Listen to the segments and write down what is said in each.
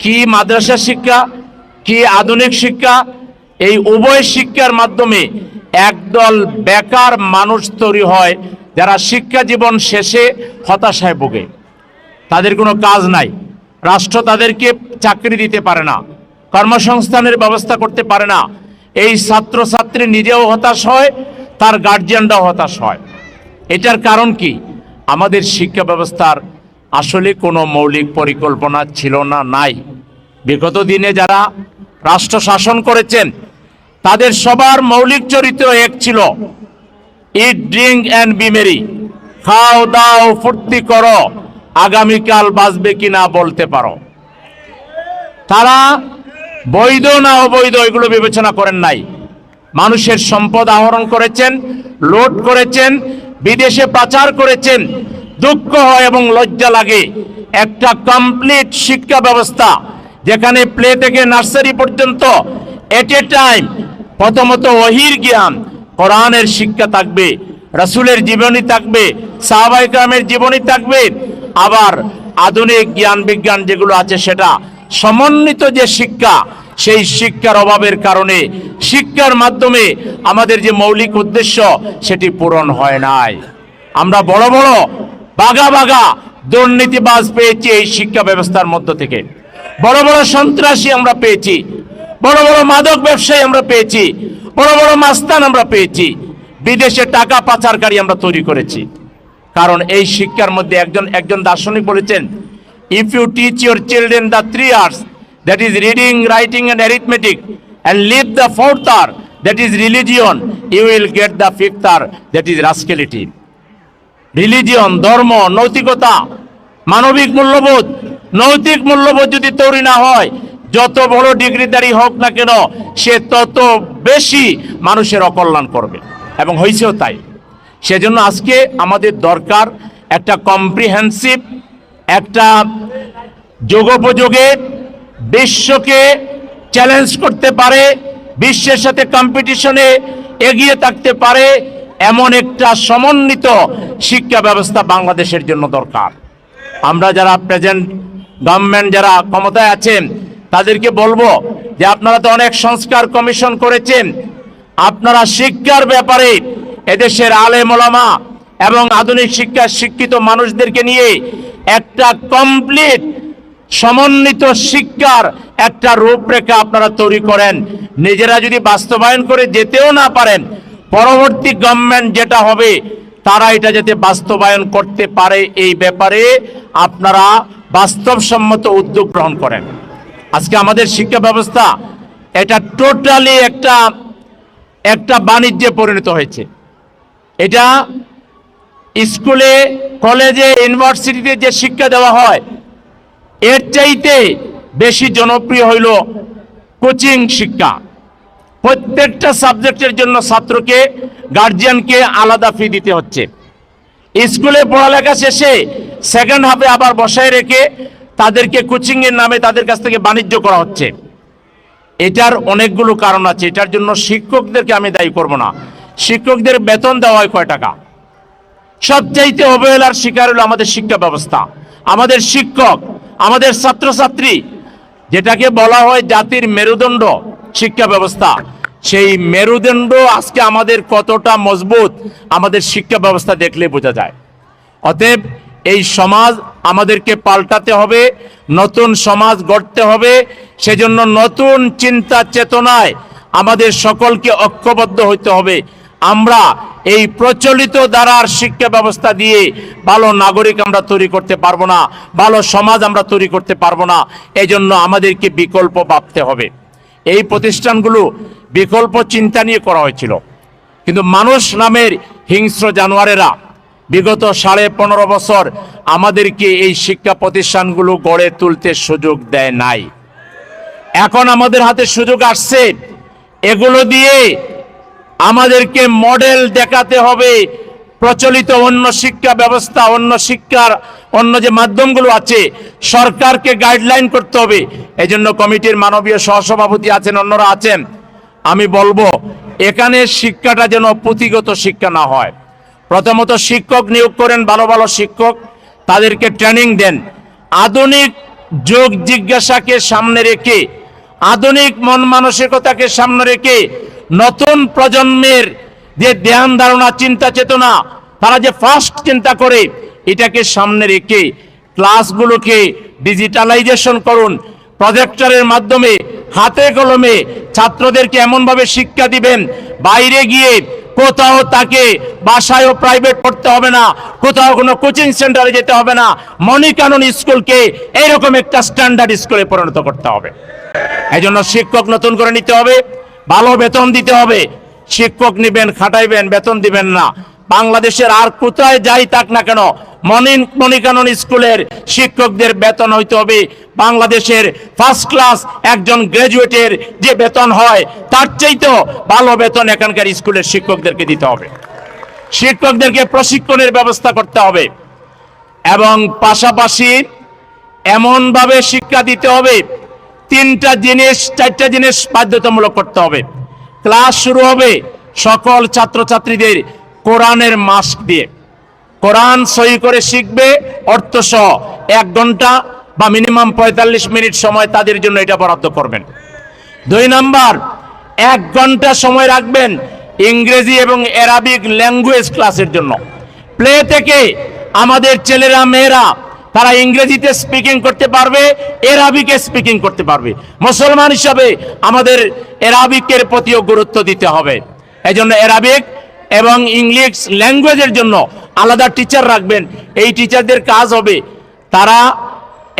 কি মাদ্রাসা শিক্ষা, কি আধুনিক শিক্ষা, এই উভয় শিক্ষার মাধ্যমে একদল বেকার মানুষ তৈরি হয় যারা শিক্ষা জীবন শেষে হতাশায় ভোগে। তাদের কোনো কাজ নাই। রাষ্ট্র তাদেরকে চাকরি দিতে পারে না। কর্মসংস্থানের ব্যবস্থা করতে পারে না। এই ছাত্রছাত্রী নিজেও হতাশ হয়, তার গার্জিয়ানরাও হতাশ হয়। এটার কারণ কি? আমাদের শিক্ষা ব্যবস্থার আসলে কোনো মৌলিক পরিকল্পনা ছিল না, নাই। বিগত দিনে যারা রাষ্ট্র শাসন করেছেন, তাদের সবার মৌলিক চরিত্র এক ছিল ইট ড্রিঙ্ক অ্যান্ড বিমেরি খাও, দাও, ফুর্তি করো, আগামীকাল বাঁচবে কিনা বলতে পারো। তারা বৈধ না অবৈধ এগুলো বিবেচনা করেন নাই। মানুষের সম্পদ আহরণ করেছেন লোড করেছেন, বিদেশে পাচার করেছেন, দুঃখ হয় এবং লজ্জা লাগে। একটা কমপ্লিট শিক্ষা ব্যবস্থা যেখানে প্লে থেকে নার্সারি পর্যন্ত এট এ টাইম প্রথমত ওহির জ্ঞান, কোরআনের শিক্ষা থাকবে, রাসূলের জীবনী থাকবে সাহাবাইকরামের জীবনী থাকবে, আবার আধুনিক জ্ঞান বিজ্ঞান যেগুলো আছে সেটা সমন্বিত যে শিক্ষা, সেই শিক্ষার অভাবের কারণে শিক্ষার মাধ্যমে আমাদের যে মৌলিক উদ্দেশ্য সেটি পূরণ হয় নাই। আমরা বড় বড় বাগা বাগা দুর্নীতিবাজ পেয়েছি এই শিক্ষা ব্যবস্থার মধ্য থেকে। বড় বড় সন্ত্রাসী আমরা পেয়েছি। বড় বড় মাদক ব্যবসায়ী আমরা পেয়েছি। বড় বড় মাস্তান আমরা পেয়েছি। বিদেশে টাকা পাচারকারী আমরা তৈরি করেছি। কারণ এই শিক্ষার মধ্যে একজন একজন দার্শনিক বলেছেন if you teach your children the three R's that is reading writing and arithmetic and leave the fourth R that is religion you will get the fifth R that is rascality religion ধর্ম, নৈতিকতা মানবিক মূল্যবোধ, নৈতিক মূল্যবোধ যদি তৈরি না হয়, যত বড় ডিগ্রিদারি হোক না কেন, সে তত বেশি মানুষের অকল্যাণ করবে। এবং হয়েছেও তাই। সেজন্য আজকে আমাদের দরকার একটা কম্প্রিহেন্সিভ একটা যোগোপযোগে বিশ্বকে চ্যালেঞ্জ করতে পারে, বিশ্বের সাথে কম্পিটিশনে এগিয়ে থাকতে পারে, এমন একটা সমন্বিত শিক্ষা ব্যবস্থা বাংলাদেশের জন্য দরকার। আমরা যারা প্রেজেন্ট গভর্নমেন্ট যারা ক্ষমতায় আছেন তাদেরকে বলব যে আপনারা তো অনেক সংস্কার কমিশন করেছেন। আপনারা শিক্ষার ব্যাপারে এদেশের আলে মোলামা এবং আধুনিক শিক্ষা শিক্ষিত মানুষদেরকে নিয়ে একটা কমপ্লিট সমন্বিত শিক্ষার একটা রূপরেখা আপনারা তৈরি করেন। নিজেরা যদি বাস্তবায়ন করে যেতেও না পারেন, পরবর্তী গভর্নমেন্ট যেটা হবে তারা এটা যাতে বাস্তবায়ন করতে পারে এই ব্যাপারে আপনারা বাস্তবসম্মত উদ্যোগ গ্রহণ করেন। আজকে আমাদের শিক্ষা ব্যবস্থা এটা টোটালি একটা একটা বাণিজ্যে পরিণত হয়েছে। এটা স্কুলে, কলেজে, ইউনিভার্সিটিতে যে শিক্ষা দেওয়া হয়, এর চাইতে বেশি জনপ্রিয় হইল কোচিং শিক্ষা। প্রত্যেকটা সাবজেক্টের জন্য ছাত্রকে গার্জিয়ানকে আলাদা ফি দিতে হচ্ছে। স্কুলে পড়ালেখা শেষে সেকেন্ড হাফে আবার বসায় রেখে তাদেরকে কোচিং এর নামে তাদের কাছ থেকে বাণিজ্য করা হচ্ছে। এটার অনেকগুলো কারণ আছে, এটার জন্য শিক্ষকদেরকে আমি দায়ী করব না। শিক্ষকদের বেতন দেওয়া হয় কয় টাকা? সবচাইতে অবহেলার শিকার হলো আমাদের শিক্ষা ব্যবস্থা। আমাদের শিক্ষক, আমাদের ছাত্রছাত্রী, যেটাকে বলা হয় জাতির মেরুদণ্ড শিক্ষা ব্যবস্থা। সেই মেরুদণ্ড আজকে আমাদের কতটা মজবুত, আমাদের শিক্ষা ব্যবস্থা দেখলে বোঝা যায়। অতএব এই সমাজ আমাদেরকে পাল্টাতে হবে, নতুন সমাজ গড়তে হবে, সেজন্য নতুন চিন্তা চেতনায় আমাদের সকলকে ঐক্যবদ্ধ হইতে হবে। আমরা এই প্রচলিত দ্বারার শিক্ষা ব্যবস্থা দিয়ে ভালো নাগরিক আমরা তৈরি করতে পারব না, ভালো সমাজ আমরা তৈরি করতে পারব না, এজন্য আমাদেরকে বিকল্প ভাবতে হবে। এই প্রতিষ্ঠানগুলো বিকল্প চিন্তা নিয়ে করা হয়েছিল। কিন্তু মানুষ নামের হিংস্র জানোয়ারেরা বিগত সাড়ে পনেরো বছর আমাদেরকে এই শিক্ষা প্রতিষ্ঠানগুলো গড়ে তুলতে সুযোগ দেয় নাই। এখন আমাদের হাতে সুযোগ আসছে। এগুলো দিয়ে আমাদেরকে মডেল দেখাতে হবে। প্রচলিত অন্য শিক্ষা ব্যবস্থা, অন্য শিক্ষার, অন্য যে মাধ্যমগুলো আছে, সরকারকে গাইডলাইন করতে হবে। এজন্য কমিটির মানবীয় সহসভাপতি আছেন, অন্যরা আছেন। আমি বলব, এখানে শিক্ষাটা যেন পুঁথিগত শিক্ষা না হয়। প্রথমত শিক্ষক নিয়োগ করেন, ভালো ভালো শিক্ষক, তাদেরকে ট্রেনিং দেন। আধুনিক যোগ জিজ্ঞাসাকে সামনে রেখে, আধুনিক মন মানসিকতাকে সামনে রেখে, নতুন প্রজন্মের যে ধ্যান ধারণা, চিন্তা চেতনা, তারা যে ফার্স্ট চিন্তা করে, এটাকে সামনে রেখে ক্লাসগুলোকে ডিজিটালাইজেশন করুন প্রজেক্টরের মাধ্যমে, হাতে কলমে ছাত্রদেরকে এমনভাবে শিক্ষা দিবেন, বাইরে গিয়ে কোথাও তাকে বাসায়ও প্রাইভেট পড়তে হবে না, কোথাও কোনো কোচিং সেন্টারে যেতে হবে না। মণিকানন স্কুলকে এইরকম একটা স্ট্যান্ডার্ড স্কুলে পরিণত করতে হবে। এই জন্য শিক্ষক নতুন করে নিতে হবে, ভালো বেতন দিতে হবে। শিক্ষক নিবেন, খাটাইবেন, বেতন দিবেন না। বাংলাদেশের আর কোথায় যাই থাক না কেন, মনিন মনিকানন স্কুলের শিক্ষকদের বেতন হইতে হবে। বাংলাদেশের ফার্স্ট ক্লাস একজন গ্রাজুয়েটের যে বেতন হয়, তার চাইতেও ভালো বেতন এখানকার স্কুলের শিক্ষকদেরকে দিতে হবে। শিক্ষকদেরকে প্রশিক্ষণের ব্যবস্থা করতে হবে এবং পাশাপাশি এমনভাবে শিক্ষা দিতে হবে, তিনটা জিনিস, চারটা জিনিস বাধ্যতামূলক করতে হবে। ক্লাস শুরু হবে সকল ছাত্রছাত্রীদের কোরআনের মাস্ক দিয়ে। কোরআন সই করে শিখবে অর্থ সহ এক ঘণ্টা বা মিনিমাম পঁয়তাল্লিশ মিনিট সময় তাদের জন্য এটা বরাদ্দ করবেন। দুই নাম্বার, এক ঘণ্টা সময় রাখবেন ইংরেজি এবং অ্যারাবিক ল্যাঙ্গুয়েজ ক্লাসের জন্য। প্লে থেকে আমাদের ছেলেরা, মেয়েরা, তারা ইংরেজিতে স্পিকিং করতে পারবে এরাবিকে স্পিকিং করতে পারবে। মুসলমান হিসাবে আমাদের এরাবিকের প্রতিও গুরুত্ব দিতে হবে। এই জন্য এরাবিক এবং ইংলিশ ল্যাঙ্গুয়েজের জন্য আলাদা টিচার রাখবেন। এই টিচারদের কাজ হবে, তারা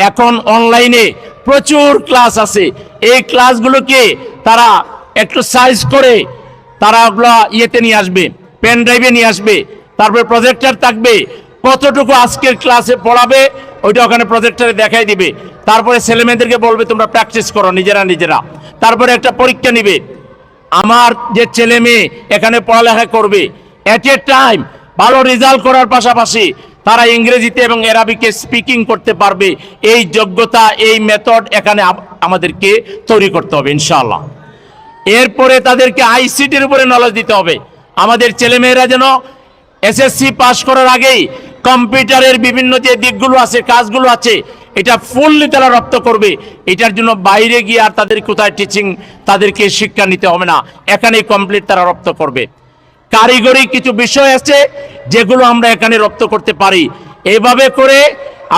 এখন অনলাইনে প্রচুর ক্লাস আছে। এই ক্লাসগুলোকে তারা একটু সাইজ করে তারা ওগুলো ইয়েতে নিয়ে আসবে পেন ড্রাইভে নিয়ে আসবে। তারপরে প্রজেক্টার থাকবে, কতটুকু আজকের ক্লাসে পড়াবে, ওইটা ওখানে প্রজেক্টারে দেখাই দিবে। তারপরে ছেলেমেয়েদেরকে বলবে, তোমরা প্র্যাকটিস করো নিজেরা নিজেরা। তারপরে একটা পরীক্ষা নিবে। আমার যে ছেলে মেয়ে এখানে পড়ালেখা করবে এট এ টাইম ভালো রেজাল্ট করার পাশাপাশি তারা ইংরেজিতে এবং এরাবিকে স্পিকিং করতে পারবে। এই যোগ্যতা, এই মেথড এখানে আমাদেরকে তৈরি করতে হবে, ইনশাআল্লাহ। এরপরে তাদেরকে আইসিটির উপরে নলেজ দিতে হবে। আমাদের ছেলেমেয়েরা যেন এসএসসি পাশ করার আগেই কম্পিউটারের বিভিন্ন যে দিকগুলো আছে, কাজগুলো আছে এটা ফুললি তারা রপ্ত করবে। এটার জন্য বাইরে গিয়ে আর তাদের কোথায় টিচিং তাদেরকে শিক্ষা নিতে হবে না। এখানেই কমপ্লিট তারা রপ্ত করবে। কারিগরি কিছু বিষয় আছে যেগুলো আমরা এখানে রপ্ত করতে পারি। এভাবে করে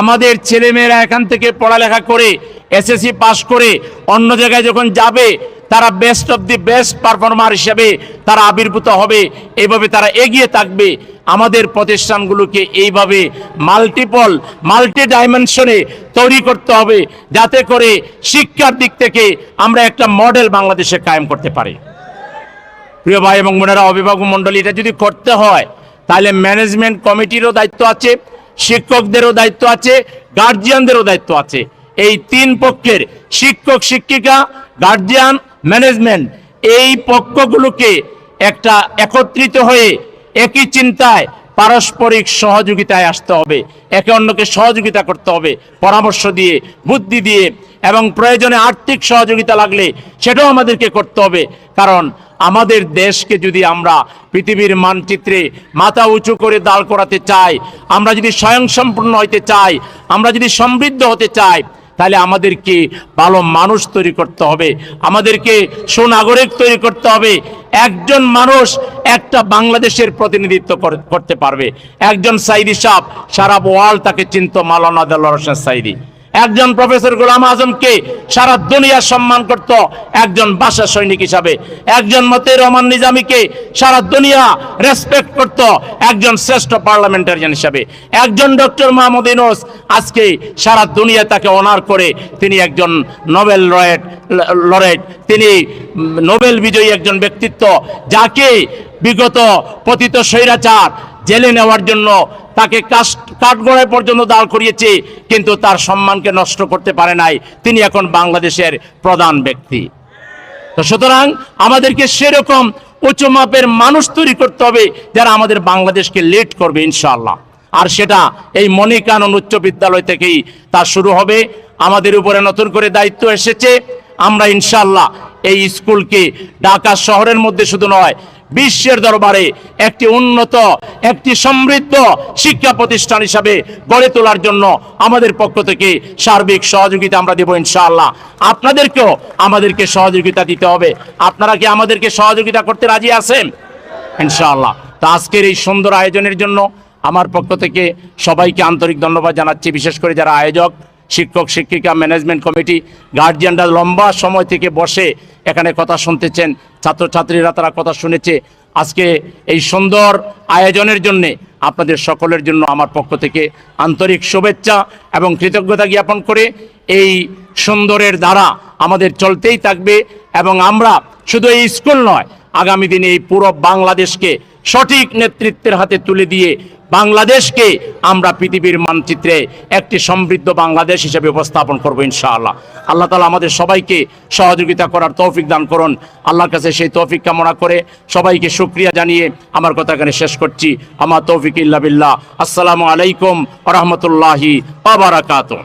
আমাদের ছেলেমেয়েরা এখান থেকে পড়ালেখা করে এসএসসি পাস করে অন্য জায়গায় যখন যাবে, তারা best of the best performer হিসেবে তারা আবির্ভূত হবে। এইভাবে তারা এগিয়ে থাকবে। আমাদের প্রতিষ্ঠানগুলোকে এইভাবে মাল্টিপল মাল্টি ডাইমেনশনে তৈরি করতে হবে, যাতে করে শিক্ষার দিক থেকে আমরা একটা মডেল বাংলাদেশে কায়েম করতে পারি। প্রিয় ভাই এবং বোনেরা, অভিভাবক মণ্ডলী, এটা যদি করতে হয়, তাহলে ম্যানেজমেন্ট কমিটিরও দায়িত্ব আছে, শিক্ষকদেরও দায়িত্ব আছে গার্জিয়ানদেরও দায়িত্ব আছে। এই তিন পক্ষের শিক্ষক, শিক্ষিকা গার্জিয়ান ম্যানেজমেন্ট এই পক্ষগুলোকে একটা একত্রিত হয়ে একই চিন্তায় পারস্পরিক সহযোগিতায় আসতে হবে, একে অন্যকে সহযোগিতা করতে হবে, পরামর্শ দিয়ে, বুদ্ধি দিয়ে এবং প্রয়োজনে আর্থিক সহযোগিতা লাগলে সেটাও আমাদেরকে করতে হবে। কারণ আমাদের দেশকে যদি আমরা পৃথিবীর মানচিত্রে মাথা উঁচু করে দাঁড় করাতে চাই, আমরা যদি স্বয়ংসম্পূর্ণ হইতে চাই, আমরা যদি সমৃদ্ধ হতে চাই তাহলে আমাদেরকে ভালো মানুষ তৈরি করতে হবে। আমাদেরকে সুনাগরিক তৈরি করতে হবে। একজন মানুষ একটা বাংলাদেশের প্রতিনিধিত্ব করে- করতে পারবে। একজন সাইদি সাহ সারা ওয়ার্ল্ড তাকে চিন্ত মালানা দেওয়ার সাইদি। একজন প্রফেসর গোলাম আজমকে সারা দুনিয়া সম্মান করত একজন বাসা সৈনিক হিসাবে। একজন মতে রহমান নিজামীকে সারা দুনিয়া রেসপেক্ট করত একজন শ্রেষ্ঠ পার্লামেন্টারিয়ান হিসাবে। একজন ডক্টর মাহমুদ ইনোস আজকে সারা দুনিয়া তাকে অনার করে তিনি একজন নোবেল লয়েট লরেট তিনি নোবেল বিজয়ী একজন ব্যক্তিত্ব যাকে বিগত পতিত স্বৈরাচার জেলে নেওয়ার জন্য তাকে কাঠগড়ায় পর্যন্ত দাঁড় করিয়েছে, কিন্তু তার সম্মানকে নষ্ট করতে পারে নাই। তিনি এখন বাংলাদেশের প্রধান ব্যক্তি। তো সুতরাং আমাদেরকে সেরকম উচ্চ মাপের মানুষ তৈরি করতে হবে, যারা আমাদের বাংলাদেশকে লিড করবে, ইনশাআল্লাহ। আর সেটা এই মণিকানন উচ্চ বিদ্যালয় থেকেই তা শুরু হবে। আমাদের উপরে নতুন করে দায়িত্ব এসেছে। আমরা ইনশাআল্লাহ এই স্কুলকে ঢাকা শহরের মধ্যে শুধু নয় বিশ্বের দরবারে একটি উন্নত, একটি সমৃদ্ধ শিক্ষা প্রতিষ্ঠান হিসাবে গড়ে তোলার জন্য আমাদের পক্ষ থেকে সার্বিক সহযোগিতা আমরা দেব ইনশাআল্লাহ। আপনাদেরকেও আমাদেরকে সহযোগিতা দিতে হবে। আপনারা কি আমাদেরকে সহযোগিতা করতে রাজি আছেন? ইনশাআল্লাহ। তা আজকের এই সুন্দর আয়োজনের জন্য আমার পক্ষ থেকে সবাইকে আন্তরিক ধন্যবাদ জানাচ্ছি, বিশেষ করে যারা আয়োজক। শিক্ষক, শিক্ষিকা ম্যানেজমেন্ট কমিটি গার্জিয়ানরা লম্বা সময় থেকে বসে এখানে কথা শুনতেছেন। ছাত্রছাত্রীরা তারা কথা শুনেছে। আজকে এই সুন্দর আয়োজনের জন্যে আপনাদের সকলের জন্য আমার পক্ষ থেকে আন্তরিক শুভেচ্ছা এবং কৃতজ্ঞতা জ্ঞাপন করে এই সুন্দরের দ্বারা আমাদের চলতেই থাকবে এবং আমরা শুধু এই স্কুল নয়, আগামী দিনে এই পুরো বাংলাদেশকে সঠিক নেতৃত্বের হাতে তুলে দিয়ে বাংলাদেশকে আমরা পৃথিবীর মানচিত্রে একটি সমৃদ্ধ বাংলাদেশ হিসেবে উপস্থাপন করব ইনশাআল্লাহ। আল্লাহ তালা আমাদের সবাইকে সহযোগিতা করার তৌফিক দান করুন। আল্লাহর কাছে সেই তৌফিক কামনা করে সবাইকে সুক্রিয়া জানিয়ে আমার কথা এখানে শেষ করছি। আমার তৌফিক ইল্লা বিল্লাহ। আসসালামু আলাইকুম রহমতুল্লাহি আবারাকাতুহ